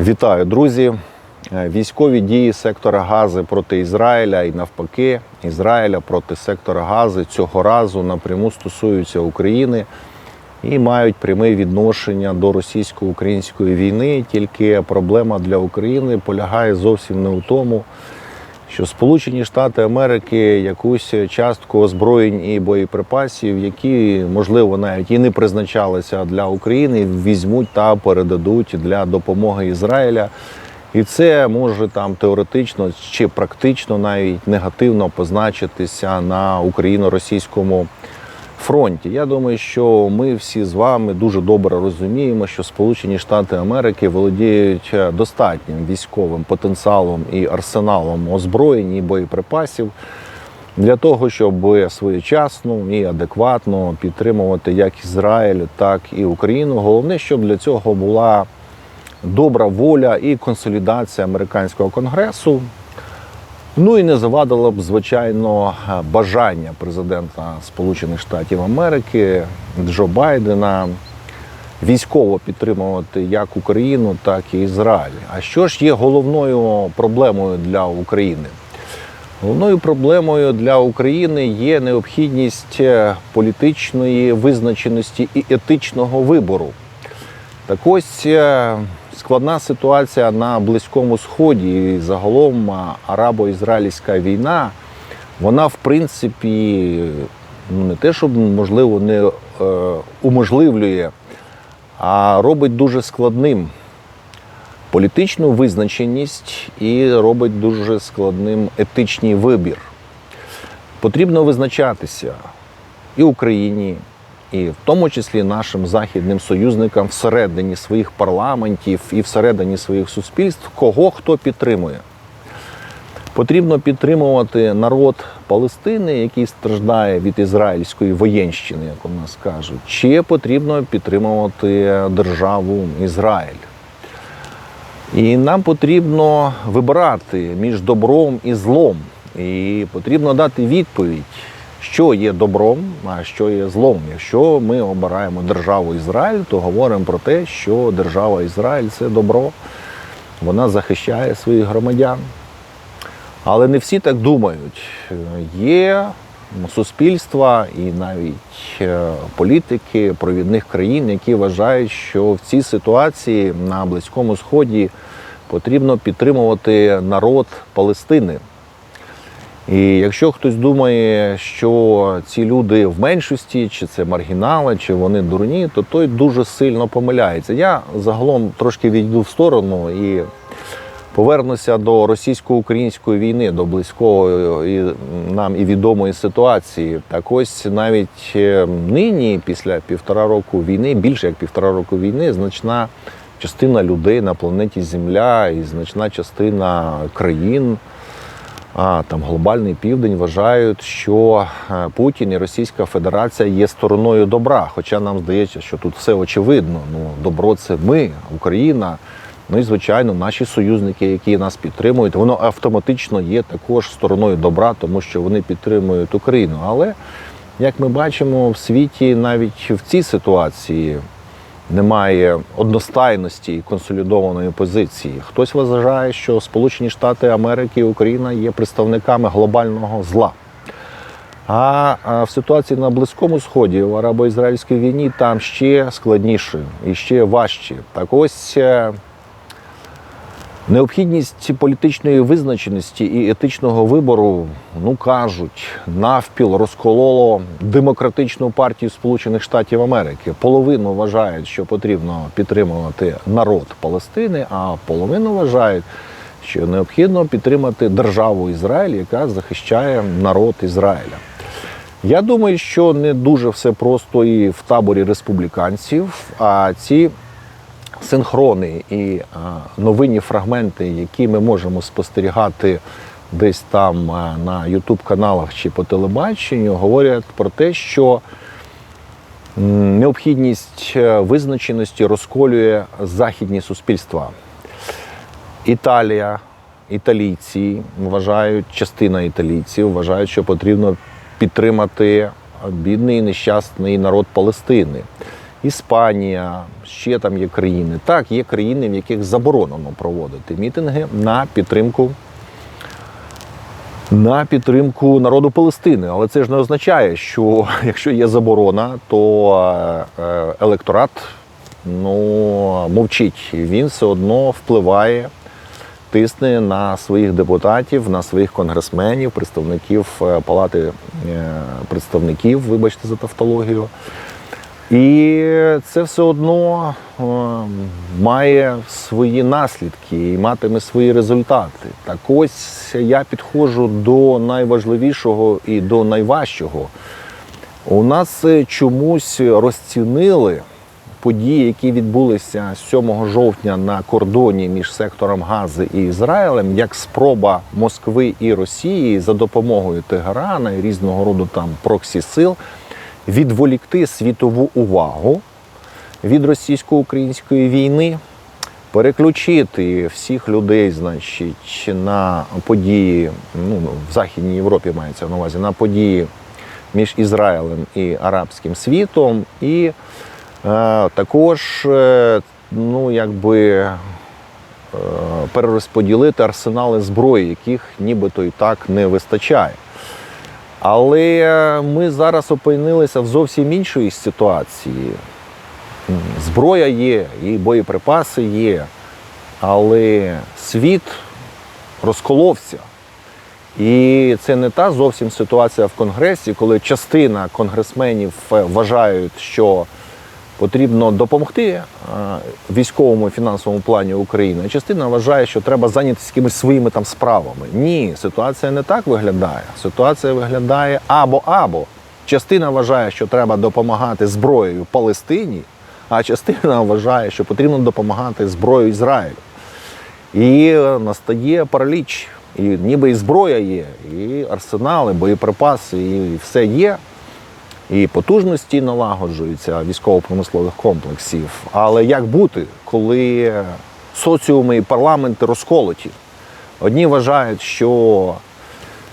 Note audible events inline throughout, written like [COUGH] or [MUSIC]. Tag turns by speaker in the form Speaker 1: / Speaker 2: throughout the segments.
Speaker 1: Вітаю, друзі! Е, Військові дії сектора Гази проти Ізраїля і навпаки, Ізраїля проти сектора Гази цього разу напряму стосуються України і мають пряме відношення до російсько-української війни. Тільки проблема для України полягає зовсім не у тому, що Сполучені Штати Америки якусь частку озброєнь і боєприпасів, які можливо навіть і не призначалися для України, візьмуть та передадуть для допомоги Ізраїля. І це може там теоретично чи практично навіть негативно позначитися на україно-російському фронті. Я думаю, що ми всі з вами дуже добре розуміємо, що Сполучені Штати Америки володіють е, достатнім військовим потенціалом і арсеналом озброєнь і боєприпасів для того, щоб своєчасно і адекватно підтримувати як Ізраїль, так і Україну. Головне, щоб для цього була добра воля і консолідація американського конгресу. Ну і не завадило б, звичайно, бажання президента Сполучених Штатів Америки Джо Байдена військово підтримувати як Україну, так і Ізраїль. А що ж є головною проблемою для України? Головною проблемою для України є необхідність е, політичної визначеності і етичного вибору. Так ось е, складна ситуація на Близькому Сході і загалом арабо-ізраїльська війна, вона в принципі ну, не те, щоб можливо не е, уможливлює, а робить дуже складним політичну визначеність і робить дуже складним етичний вибір. Потрібно визначатися і Україні, і в тому числі нашим західним союзникам всередині своїх парламентів і всередині своїх суспільств, кого хто підтримує. Потрібно підтримувати народ Палестини, який страждає від ізраїльської воєнщини, як у нас кажуть, чи потрібно підтримувати державу Ізраїль. І нам потрібно вибирати між добром і злом. І потрібно дати відповідь, що є добром, а що є злом. Якщо ми обираємо державу Ізраїль, то говоримо про те, що держава Ізраїль це добро, вона захищає своїх громадян. Але не всі так думають. Є суспільства і навіть е, політики провідних країн, які вважають, що в цій ситуації на Близькому Сході потрібно підтримувати народ Палестини. І якщо хтось думає, що ці люди в меншості, чи це маргінали, чи вони дурні, то той дуже сильно помиляється. Я загалом трошки відійду в сторону і повернуся до російсько-української війни, до близького і нам і відомої ситуації. Так ось навіть е, нині, після півтора року війни, більше як півтора року війни, значна частина людей на планеті Земля і значна частина країн. А там глобальний південь вважають, що е, Путін і Російська Федерація є стороною добра. Хоча нам здається, що тут все очевидно. Ну, добро це ми, Україна. Ну і звичайно, наші союзники, які нас підтримують, воно автоматично є також стороною добра, тому що вони підтримують Україну. Але як ми бачимо, в світі навіть в цій ситуації немає одностайності і консолідованої позиції. Хтось вважає, що Сполучені Штати Америки і Україна є представниками глобального зла. А в ситуації на Близькому Сході в арабо-ізраїльській війні там ще складніше і ще важче. Так ось е, необхідність політичної визначеності і етичного вибору, ну кажуть, навпіл розкололо демократичну партію Сполучених Штатів Америки. Половину вважають, що потрібно підтримувати народ Палестини, а половину вважають, що необхідно підтримати державу Ізраїль, яка захищає народ Ізраїля. Я думаю, що не дуже все просто і в таборі республіканців, а ці синхрони і новинні фрагменти, які ми можемо спостерігати десь там на Ютуб-каналах чи по телебаченню, говорять про те, що необхідність е, визначеності розколює західні суспільства. Італія, італійці вважають, частина італійців вважають, що потрібно підтримати бідний і нещасний народ Палестини. Іспанія, ще там є країни. Так, є країни, в яких заборонено проводити мітинги на підтримку. На підтримку народу Палестини, але це ж не означає, що [LAUGHS] якщо є заборона, то е, е, електорат ну, мовчить. Він все одно впливає, тисне на своїх депутатів, на своїх конгресменів, представників е, палати представників, вибачте за тавтологію. І це все одно е, має свої наслідки і матиме свої результати. Так ось я підходжу до найважливішого і до найважчого. У нас е, чомусь розцінили події, які відбулися 7 жовтня на кордоні між сектором Гази і Ізраїлем, як спроба Москви і Росії за допомогою Тегерана і різного роду там проксі сил відволікти світову увагу від російсько-української війни, переключити всіх людей, значить, на події, ну в Західній Європі мається на увазі, на події між Ізраїлем і арабським світом, і е, також, е, ну якби. е, Перерозподілити арсенали зброї, яких нібито і так не вистачає. Але ми зараз опинилися в зовсім іншій ситуації. Зброя є, і боєприпаси є, але світ розколовся. І це не та зовсім ситуація в Конгресі, коли частина конгресменів е, вважають, що потрібно допомогти е, військовому і фінансовому плані України, частина вважає, що треба зайнятися якимись своїми там справами. Ні, ситуація не так виглядає. Ситуація виглядає або-або. Частина вважає, що треба допомагати зброєю Палестині, а частина [LAUGHS] вважає, що потрібно допомагати зброєю Ізраїлю. І е, настає параліч. І ніби і зброя є, і арсенали, боєприпаси, і все є. І потужності налагоджуються військово-промислових комплексів. Але як бути, коли соціуми і парламенти розколоті? Одні вважають, що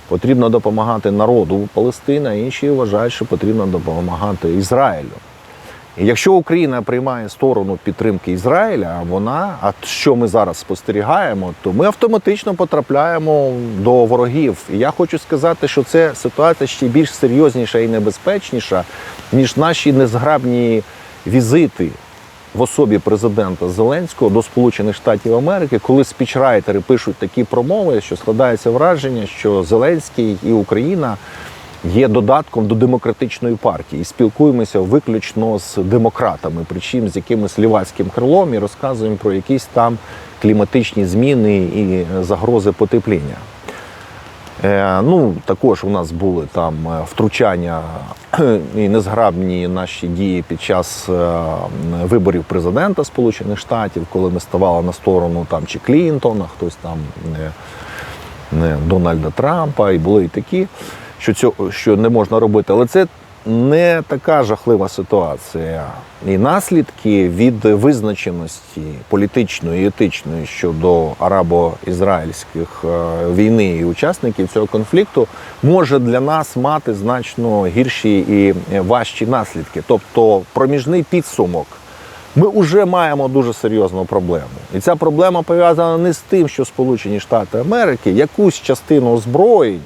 Speaker 1: потрібно допомагати народу Палестини, а інші вважають, що потрібно допомагати Ізраїлю. Якщо Україна приймає сторону підтримки Ізраїля, вона, а що ми зараз спостерігаємо, то ми автоматично потрапляємо до ворогів. І я хочу сказати, що це ситуація ще більш серйозніша і небезпечніша, ніж наші незграбні візити в особі президента Зеленського до Сполучених Штатів Америки, коли спічрайтери пишуть такі промови, що складається враження, що Зеленський і Україна є додатком до демократичної партії. І спілкуємося виключно з демократами, причому з якимось лівацьким крилом і розказуємо про якісь там кліматичні зміни і загрози потепління. Е, ну, також у нас були там е, втручання [CLEARS THROAT] і незграбні наші дії під час е, виборів президента Сполучених Штатів, коли ми ставали на сторону там чи Клінтона, хтось там не, не Дональда Трампа, і були і такі, що цього що не можна робити. Але це не така жахлива ситуація. І наслідки від визначеності політичної і етичної щодо арабо-ізраїльських е, війни і учасників цього конфлікту може для нас мати значно гірші і важчі наслідки. Тобто проміжний підсумок. Ми вже маємо дуже серйозну проблему. І ця проблема пов'язана не з тим, що Сполучені Штати Америки якусь частину озброєнь,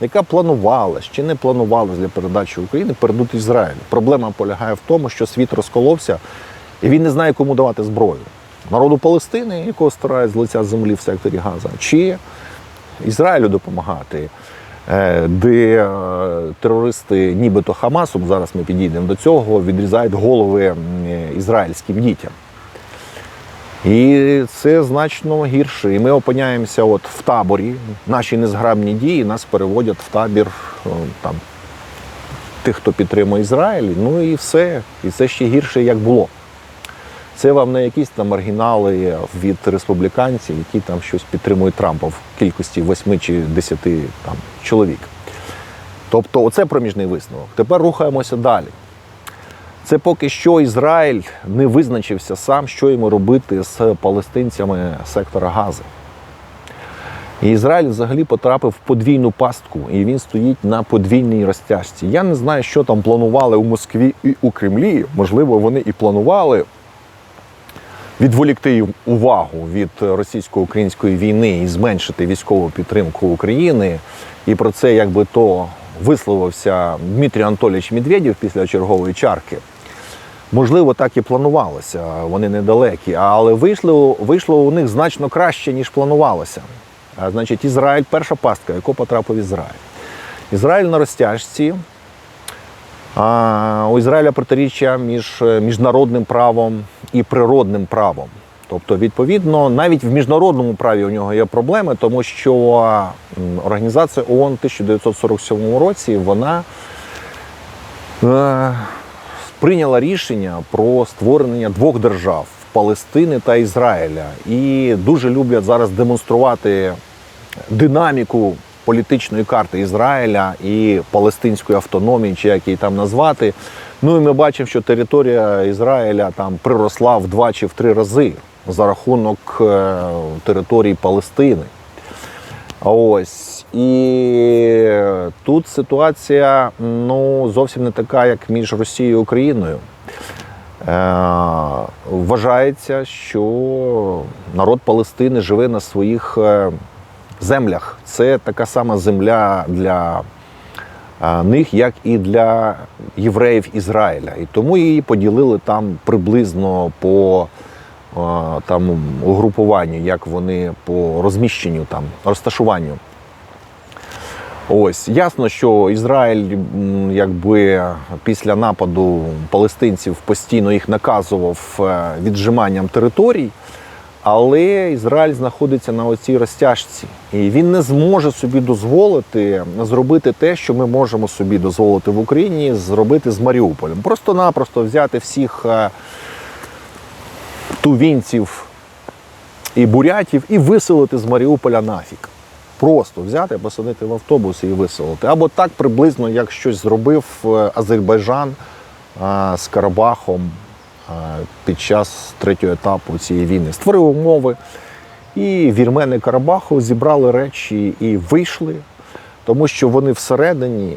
Speaker 1: яка планувалась чи не планувалась для передачі України, передуть Ізраїлю. Проблема полягає в тому, що світ розколовся, і він не знає, кому давати зброю. Народу Палестини, якого старають з лиця землі в секторі Газа, чи Ізраїлю допомагати, е, де е, терористи, нібито Хамасу, зараз ми підійдемо до цього, відрізають голови ізраїльським дітям. І це значно гірше. І ми опиняємося от в таборі. Наші незграбні дії нас переводять в табір там, тих, хто підтримує Ізраїль. Ну і все. І це ще гірше, як було. Це вам не якісь там маргінали від республіканців, які там щось підтримують Трампа в кількості 8 чи 10 там, чоловік. Тобто, оце проміжний висновок. Тепер рухаємося далі. Це поки що Ізраїль не визначився сам, що йому робити з палестинцями сектора Гази. І Ізраїль взагалі потрапив в подвійну пастку, і він стоїть на подвійній розтяжці. Я не знаю, що там планували у Москві і у Кремлі. Можливо, вони і планували відволікти увагу від російсько-української війни і зменшити військову підтримку України. І про це якби то висловився Дмитрій Анатолійович Медведєв після чергової чарки. Можливо, так і планувалося, вони недалекі, але вийшло, вийшло у них значно краще, ніж планувалося. А, значить, Ізраїль перша пастка, яку потрапив Ізраїль. Ізраїль на розтяжці. А, у Ізраїля протиріччя між міжнародним правом і природним правом. Тобто, відповідно, навіть в міжнародному праві у нього є проблеми, тому що організація ООН в 1947 році вона е, прийняла рішення про створення двох держав Палестини та Ізраїля. І дуже люблять зараз демонструвати динаміку політичної карти Ізраїля і палестинської автономії, чи як її там назвати. Ну і ми бачимо, що територія Ізраїля там приросла в два чи в три рази за рахунок е, території Палестини. Ось і тут ситуація ну зовсім не така, як між Росією і Україною. Е, вважається, що народ Палестини живе на своїх е, землях. Це така сама земля для них, як і для євреїв Ізраїля. І тому її поділили там приблизно по там угрупуванню, як вони по розміщенню там розташуванню. Ось ясно, що Ізраїль, якби після нападу палестинців постійно їх наказував е, віджиманням територій, але Ізраїль знаходиться на оцій розтяжці, і він не зможе собі дозволити зробити те, що ми можемо собі дозволити в Україні, зробити з Маріуполем. Просто-напросто взяти всіх е, тувінців і бурятів і виселити з Маріуполя нафіг. Просто взяти, посадити в автобус і виселити. Або так приблизно, як щось зробив е, Азербайджан е, з Карабахом е, під час третього етапу цієї війни. Створив умови. І вірмени Карабаху зібрали речі і вийшли, тому що вони всередині,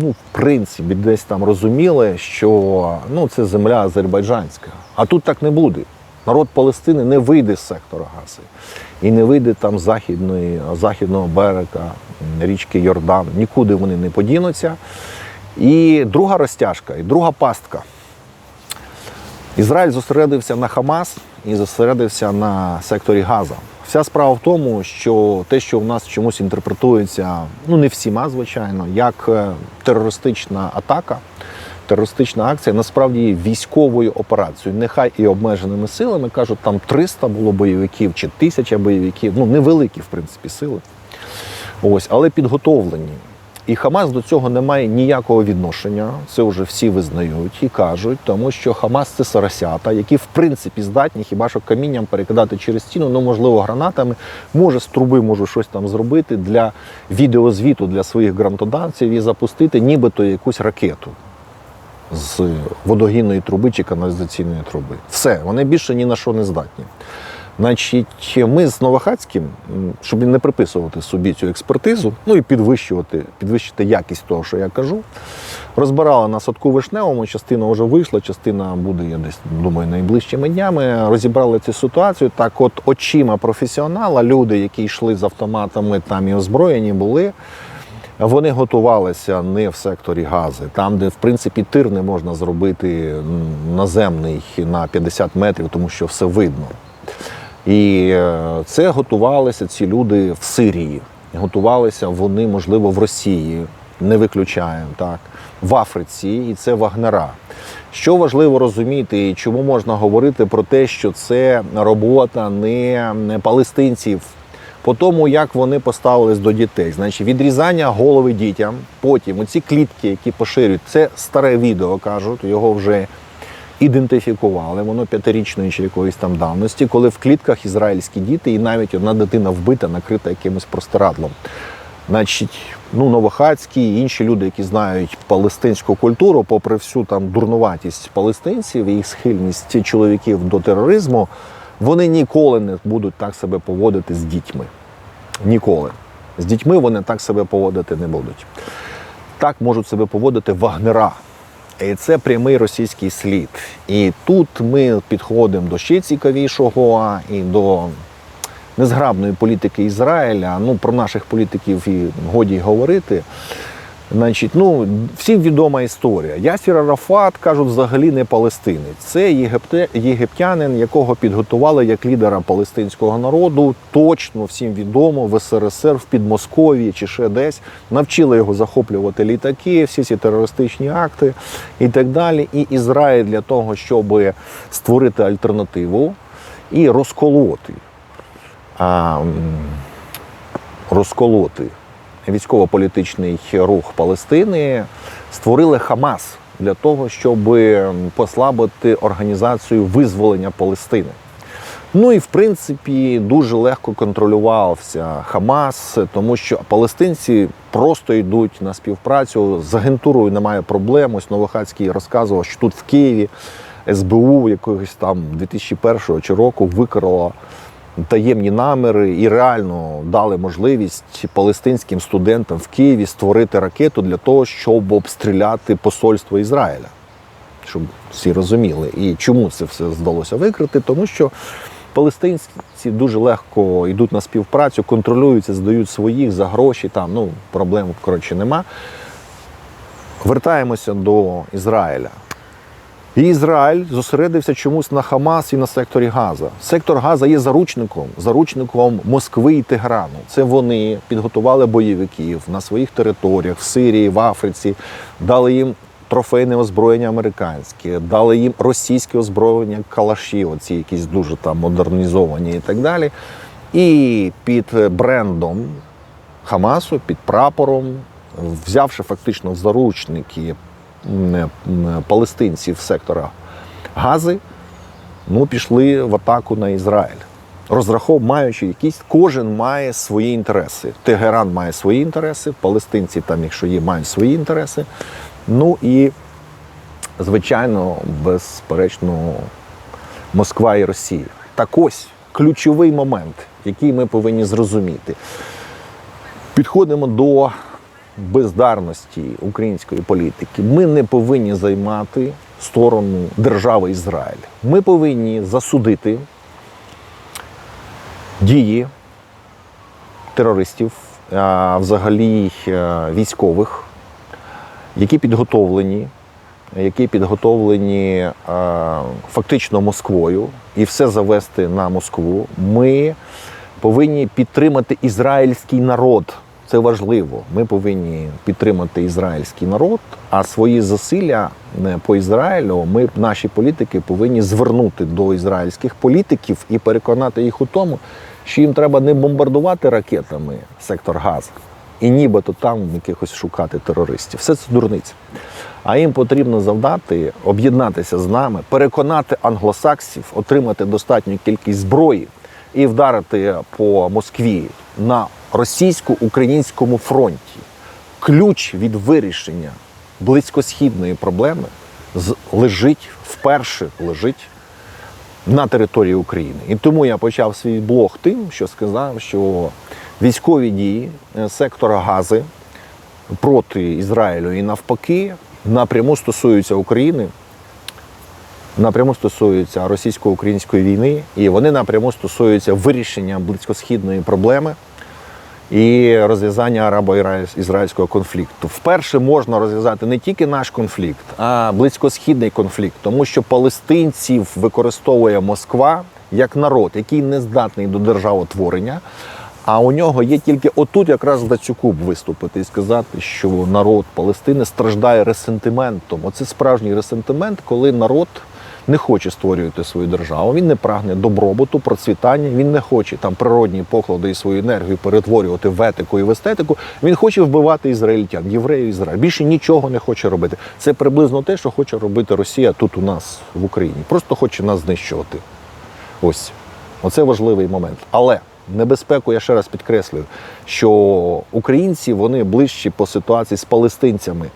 Speaker 1: ну, в принципі, десь там розуміли, що ну, це земля азербайджанська. А тут так не буде. Народ Палестини не вийде з сектора Гази і не вийде там західної, західного берега річки Йордан. Нікуди вони не подінуться. І друга розтяжка, і друга пастка. Ізраїль зосередився на Хамас і зосередився на секторі Газа. Вся справа в тому, що те, що в нас чомусь інтерпретується, ну не всіма, звичайно, як е, терористична атака, терористична акція, насправді є військовою операцією. Нехай і обмеженими силами кажуть, там 300 було бойовиків чи 1000 бойовиків. Ну невеликі, в принципі, сили. Ось, але підготовлені. І Хамас до цього не має ніякого відношення. Це вже всі визнають і кажуть, тому що Хамас це сарасята, які в принципі здатні хіба що камінням перекидати через стіну, ну можливо, гранатами, може з труби може щось там зробити для відеозвіту для своїх грантодавців і запустити нібито якусь ракету з водогінної труби чи каналізаційної труби. Все, вони більше ні на що не здатні. Значить, ми з Новохацьким, щоб не приписувати собі цю експертизу, ну і підвищувати, підвищити якість того, що я кажу, розбирали на садку вишневому, частина вже вийшла, частина буде, я десь думаю, найближчими днями. Розібрали цю ситуацію. Так, от очима професіонала, люди, які йшли з автоматами там і озброєні були. Вони готувалися не в секторі гази, там, де в принципі тир не можна зробити наземний на 50 метрів, тому що все видно. І е, це готувалися ці люди в Сирії. Готувалися вони, можливо, в Росії, не виключаємо так, в Африці, і це вагнера. Що важливо розуміти, і чому можна говорити про те, що це робота не не палестинців, по тому, як вони поставились до дітей. Значить, відрізання голови дітям, потім оці клітки, які поширюють, це старе відео кажуть, його вже ідентифікували, воно п'ятирічної чи якоїсь там давності, коли в клітках ізраїльські діти, і навіть одна дитина вбита, накрита якимось простирадлом. Значить, ну Новохацький і інші люди, які знають палестинську культуру, попри всю там дурнуватість палестинців і їх схильність чоловіків до тероризму, вони ніколи не будуть так себе поводити з дітьми. Ніколи. З дітьми вони так себе поводити не будуть. Так можуть себе поводити вагнера. І це прямий російський слід. І тут ми підходимо до ще цікавішого і до незграбної політики Ізраїля. Ну, про наших політиків і годі говорити. Значить, ну, всім відома історія. Ясір Арафат, кажуть, взагалі не палестинець. Це єгипте, єгиптянин, якого підготували як лідера палестинського народу. Точно всім відомо в СРСР, в Підмосков'ї чи ще десь. Навчили його захоплювати літаки, всі ці терористичні акти і так далі. І Ізраїль для того, щоб створити альтернативу і розколоти. А, розколоти військово-політичний рух Палестини, створили Хамас для того, щоб послабити організацію визволення Палестини. Ну і в принципі дуже легко контролювався Хамас, тому що палестинці просто йдуть на співпрацю з агентурою. Немає проблем. Ось Новохацький розказував, що тут в Києві СБУ якогось там 2001 чи року викрало таємні наміри і реально дали можливість палестинським студентам в Києві створити ракету для того, щоб обстріляти посольство Ізраїля. Щоб всі розуміли. І чому це все вдалося викрити? Тому що палестинці дуже легко йдуть на співпрацю, контролюються, здають своїх за гроші. Там ну проблем коротше нема. Вертаємося до Ізраїля. І Ізраїль зосередився чомусь на Хамас і на секторі Газа. Сектор Газа є заручником, заручником Москви і Теграну. Це вони підготували бойовиків на своїх територіях в Сирії, в Африці, дали їм трофейне озброєння американське, дали їм російське озброєння калаші, оці якісь дуже там модернізовані і так далі. І під брендом Хамасу, під прапором, взявши фактично заручники палестинців сектора Гази, ну, пішли в атаку на Ізраїль. Розрахов, маючи якісь, кожен має свої інтереси. Тегеран має свої інтереси, палестинці, там, якщо є, мають свої інтереси. Ну і, звичайно, безперечно, Москва і Росія. Так ось ключовий момент, який ми повинні зрозуміти. Підходимо до бездарності української політики. Ми не повинні займати сторону держави Ізраїль. Ми повинні засудити дії терористів, взагалі е, військових, які підготовлені, які підготовлені е, фактично Москвою, і все завести на Москву. Ми повинні підтримати ізраїльський народ. Це важливо. Ми повинні підтримати ізраїльський народ, а свої зусилля е, по Ізраїлю ми, наші політики, повинні звернути до ізраїльських політиків і переконати їх у тому, що їм треба не бомбардувати ракетами сектор Газа і нібито там якихось шукати терористів. Все це дурниця. А їм потрібно завдати, об'єднатися з нами, переконати англосаксів, отримати достатню кількість зброї і вдарити по Москві на російсько-українському фронті. Ключ від вирішення близькосхідної проблеми лежить вперше лежить на території України. І тому я почав свій блог тим, що сказав, що військові дії е, сектора Гази проти Ізраїлю і навпаки напряму стосуються України, напряму стосуються російсько-української війни, і вони напряму стосуються вирішення близькосхідної проблеми і розв'язання арабо-ізраїльського конфлікту. Вперше можна розв'язати не тільки наш конфлікт, а близькосхідний конфлікт, тому що палестинців використовує Москва як народ, який не здатний до державотворення. А у нього є тільки отут якраз Дацюкуб виступити і сказати, що народ Палестини страждає ресентиментом. Оце справжній ресентимент, коли народ не хоче створювати свою державу. Він не прагне добробуту, процвітання. Він не хоче там природні поклади і свою енергію перетворювати в етику і в естетику. Він хоче вбивати ізраїльтян, євреїв Ізраїль. Більше нічого не хоче робити. Це приблизно те, що хоче робити Росія тут у нас в Україні. Просто хоче нас знищувати. Ось оце важливий момент. Але небезпеку я ще раз підкреслюю, що українці вони ближчі по ситуації з палестинцями,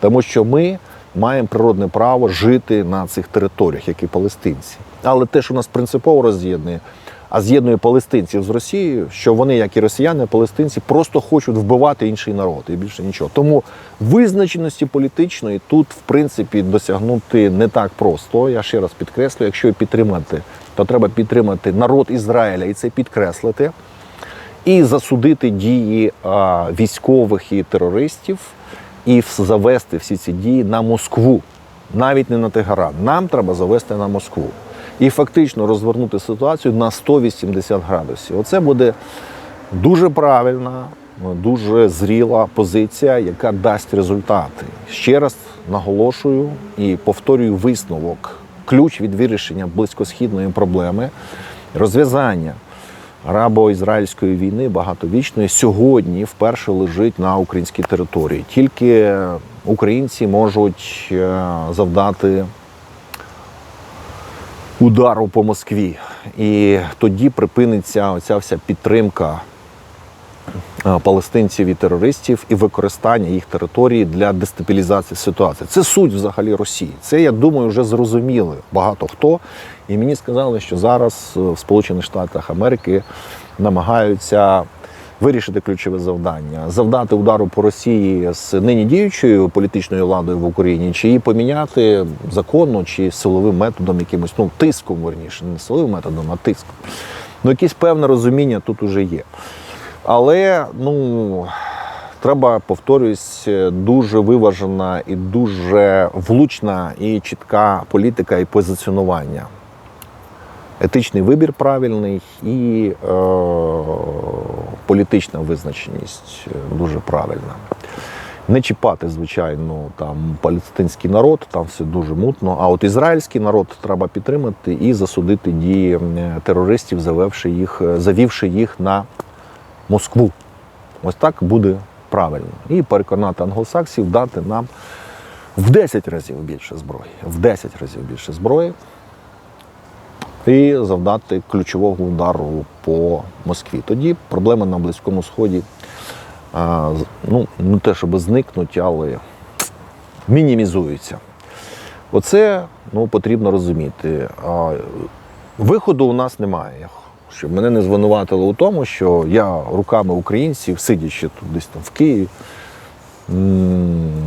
Speaker 1: тому що ми маємо природне право жити на цих територіях, як і палестинці. Але те, що нас принципово роз'єднує, а з'єднує палестинців з Росією, що вони, як і росіяни, палестинці, просто хочуть вбивати інший народ і більше нічого. Тому визначеності політичної тут, в принципі, досягнути не так просто. Я ще раз підкреслю, якщо підтримати, то треба підтримати народ Ізраїля і це підкреслити і засудити дії військових і терористів, і завести всі ці дії на Москву, навіть не на Тегеран. Нам треба завести на Москву. І фактично розвернути ситуацію на 180 градусів. Оце буде дуже правильна, дуже зріла позиція, яка дасть результати. Ще раз наголошую і повторюю висновок. Ключ від вирішення близькосхідної проблеми, розв'язання арабо-ізраїльської війни багатовічної сьогодні вперше лежить на українській території. Тільки українці можуть е, завдати удару по Москві. І тоді припиниться оця вся підтримка палестинців і терористів і використання їх території для дестабілізації ситуації. Це суть взагалі Росії. Це, я думаю, вже зрозуміли багато хто. І мені сказали, що зараз е, в Сполучених Штатах Америки намагаються вирішити ключове завдання завдати удару по Росії з нині діючою політичною владою в Україні, чи її поміняти законно чи силовим методом, якимось ну тиском верніше, не силовим методом, а тиском. Ну, якесь певне розуміння тут уже є. Але ну треба, повторюсь, дуже виважена і дуже влучна і чітка політика і позиціонування. Етичний вибір правильний і е, політична визначеність е, дуже правильна. Не чіпати, звичайно, там палестинський народ, там все дуже мутно. А от ізраїльський народ треба підтримати і засудити дії е, терористів, завевши їх, е, завівши їх на Москву. Ось так буде правильно. І переконати англосаксів дати нам в 10 разів більше зброї. В 10 разів більше зброї. І завдати ключового удару по Москві. Тоді проблеми на Близькому Сході ну, не те, щоб зникнуть, але мінімізуються. Оце ну, потрібно розуміти. Виходу у нас немає. Щоб мене не звинуватили у тому, що я руками українців, сидячи тут десь там в Києві,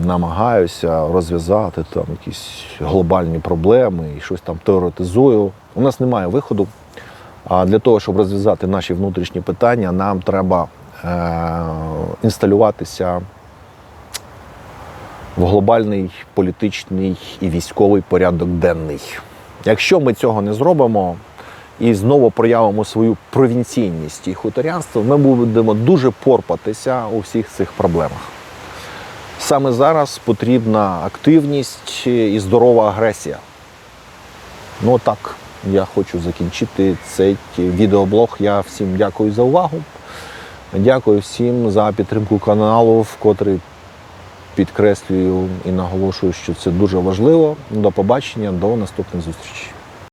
Speaker 1: намагаюся розв'язати там якісь глобальні проблеми і щось там теоретизую. У нас немає виходу. А для того, щоб розв'язати наші внутрішні питання, нам треба е- інсталюватися в глобальний політичний і військовий порядок денний. Якщо ми цього не зробимо і знову проявимо свою провінційність і хуторянство, ми будемо дуже порпатися у всіх цих проблемах. Саме зараз потрібна активність і здорова агресія. Ну так, я хочу закінчити цей відеоблог. Я всім дякую за увагу. Дякую всім за підтримку каналу, вкотрий підкреслюю і наголошую, що це дуже важливо. До побачення, до наступних зустрічей.